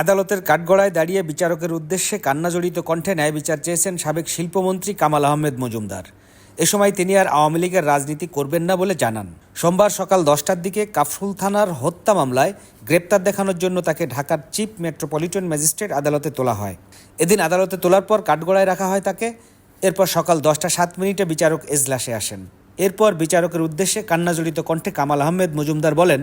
আদালতের কাঠগড়ায় দাঁড়িয়ে বিচারকের উদ্দেশ্যে কান্নাজড়িত কণ্ঠে ন্যায় বিচার চেয়েছেন সাবেক শিল্পমন্ত্রী কামাল আহমেদ মজুমদার। এ সময় তিনি আর আওয়ামী লীগের রাজনীতি করবেন না বলে জানান। সোমবার সকাল দশটার দিকে কাফরুল থানার হত্যা মামলায় গ্রেপ্তার দেখানোর জন্য তাকে ঢাকার চিফ মেট্রোপলিটন ম্যাজিস্ট্রেট আদালতে তোলা হয়। এদিন আদালতে তোলার পর কাঠগড়ায় রাখা হয় তাকে। এরপর সকাল দশটা সাত মিনিটে বিচারক এজলাসে আসেন। এরপর বিচারকের উদ্দেশ্যে কান্নাজড়িত কণ্ঠে কামাল আহমেদ মজুমদার বলেন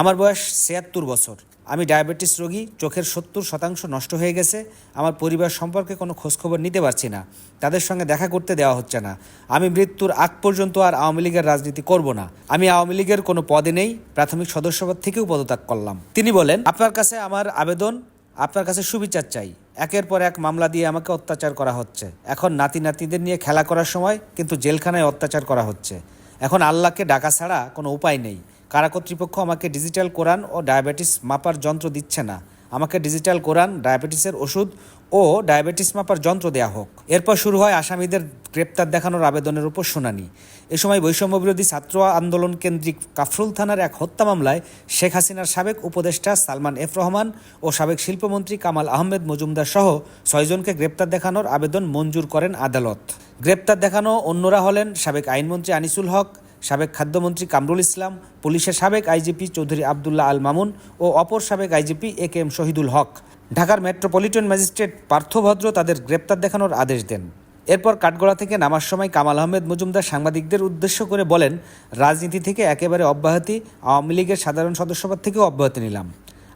আমার বয়স ছিয়াত্তর বছর। আমি ডায়াবেটিস রোগী, চোখের সত্তর শতাংশ নষ্ট হয়ে গেছে, আমার পরিবার সম্পর্কে কোনো খোঁজখবর নিতে পারছি না, তাদের সঙ্গে দেখা করতে দেওয়া হচ্ছে না। আমি মৃত্যুর আগ পর্যন্ত আর আওয়ামী লীগের রাজনীতি করব না। আমি আওয়ামী লীগের কোনো পদে নেই, প্রাথমিক সদস্যপদ থেকেও পদত্যাগ করলাম। তিনি বলেন, আপনার কাছে আমার আবেদন, আপনার কাছে সুবিচার চাই। একের পর এক মামলা দিয়ে আমাকে অত্যাচার করা হচ্ছে। এখন নাতি নাতিদের নিয়ে খেলা করার সময় কিন্তু জেলখানায় অত্যাচার করা হচ্ছে। এখন আল্লাহকে ডাকা ছাড়া কোনো উপায় নেই। কারা কর্তৃপক্ষ আমাকে ডিজিটাল কোরআন ও ডায়াবেটিস মাপার যন্ত্র দিচ্ছে না? আমাকে ডিজিটাল কোরআন, ডায়াবেটিসের ওষুধ ও ডায়াবেটিস মাপার যন্ত্র দেয়া হোক। এরপর শুরু হয় আসামিদের গ্রেপ্তার দেখানোর আবেদনের উপর শুনানি। এ সময় বৈষম্য বিরোধী ছাত্র আন্দোলন কেন্দ্রিক কাফরুল থানার এক হত্যা মামলায় শেখ হাসিনার সাবেক উপদেষ্টা সালমান এফ রহমান ও সাবেক শিল্পমন্ত্রী কামাল আহমেদ মজুমদার সহ ছয়জনকে গ্রেপ্তার দেখানোর আবেদন মঞ্জুর করেন আদালত। গ্রেপ্তার দেখানো অন্যরা হলেন সাবেক আইনমন্ত্রী আনিসুল হক সাবেক খাদ্যমন্ত্রী কামরুল ইসলাম, পুলিশের সাবেক আইজিপি চৌধুরী আবদুল্লাহ আল মামুন ও অপর সাবেক IGP A K M Shahidul Haque. ঢাকার মেট্রোপলিটন ম্যাজিস্ট্রেট পার্থভদ্র তাদের গ্রেপ্তার দেখানোর আদেশ দেন। এরপর কাঠগড়া থেকে নামার সময় কামাল আহমেদ মজুমদার সাংবাদিকদের উদ্দেশ্য করে বলেন, রাজনীতি থেকে একেবারে অব্যাহতি, আওয়ামী লীগের সাধারণ সদস্যপদ থেকেও অব্যাহতি নিলাম।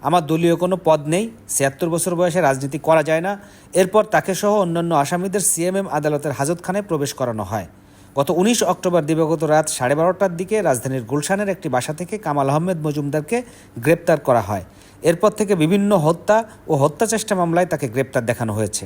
আমার দলীয় কোনো পদ নেই, ছিয়াত্তর বছর বয়সে রাজনীতি করা যায় না। এরপর তাকে সহ অন্যান্য আসামিদের সিএমএম আদালতের হাজতখানায় প্রবেশ করানো হয়। গত উনিশ অক্টোবর দিবাগত রাত সাড়ে বারোটার দিকে রাজধানীর গুলশানের একটি বাসা থেকে কামাল আহমেদ মজুমদারকে গ্রেপ্তার করা হয়। এরপর থেকে বিভিন্ন হত্যা ও হত্যাচেষ্টা মামলায় তাকে গ্রেপ্তার দেখানো হয়েছে।